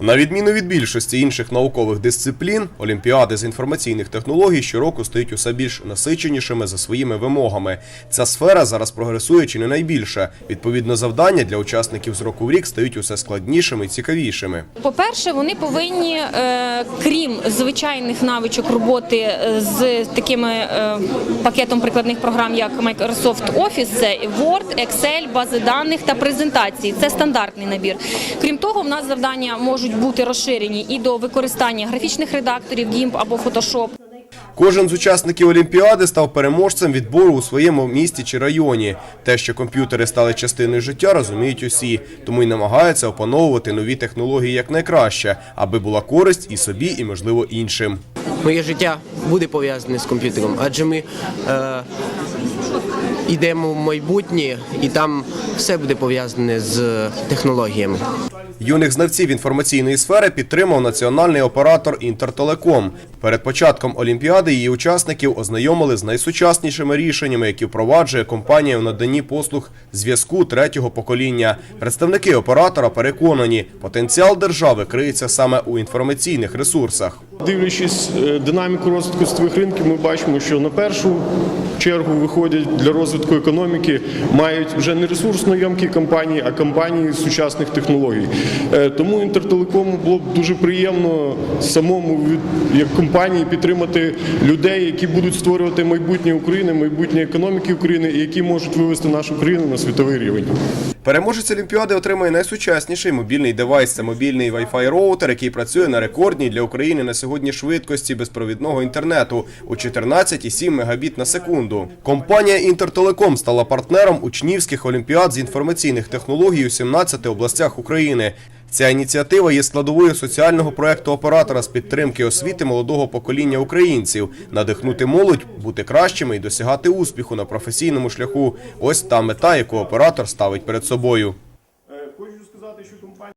На відміну від більшості інших наукових дисциплін, олімпіади з інформаційних технологій щороку стають усе більш насиченішими за своїми вимогами. Ця сфера зараз прогресує чи не найбільше. Відповідно, завдання для учасників з року в рік стають усе складнішими і цікавішими. По-перше, вони повинні, е, крім звичайних навичок роботи е, з такими е, пакетом прикладних програм, як Microsoft Office, Word, Excel, бази даних та презентації. Це стандартний набір. Крім того, в нас завдання можуть бути розширені і до використання графічних редакторів GIMP або Photoshop. Кожен з учасників Олімпіади став переможцем відбору у своєму місті чи районі. Те, що комп'ютери стали частиною життя, розуміють усі, тому й намагаються опановувати нові технології якнайкраще, аби була користь і собі, і можливо іншим. Моє життя буде пов'язане з комп'ютером, адже ми е, йдемо в майбутнє і там все буде пов'язане з технологіями. Юних знавців інформаційної сфери підтримав національний оператор Інтертелеком. Перед початком Олімпіади її учасників ознайомили з найсучаснішими рішеннями, які впроваджує компанія в наданні послуг зв'язку третього покоління. Представники оператора переконані, потенціал держави криється саме у інформаційних ресурсах. Дивлячись е, динаміку розвитку світових ринків, ми бачимо, що на першу чергу виходять для розвитку економіки, мають вже не ресурсно ємкі компанії, а компанії сучасних технологій. Е, Тому інтертелекому було б дуже приємно самому як компанії підтримати людей, які будуть створювати майбутнє України, майбутнє економіки України і які можуть вивести нашу країну на світовий рівень. Переможець Олімпіади отримає найсучасніший мобільний девайс. Це мобільний Wi-Fi роутер, який працює на рекордній для України на сьогодні швидкості безпровідного інтернету у 14,7 мегабіт на секунду. Компанія Інтертелеком стала партнером учнівських олімпіад з інформаційних технологій у 17 областях України. Ця ініціатива є складовою соціального проекту оператора з підтримки освіти молодого покоління українців, надихнути молодь, бути кращими і досягати успіху на професійному шляху. Ось та мета, яку оператор ставить перед собою.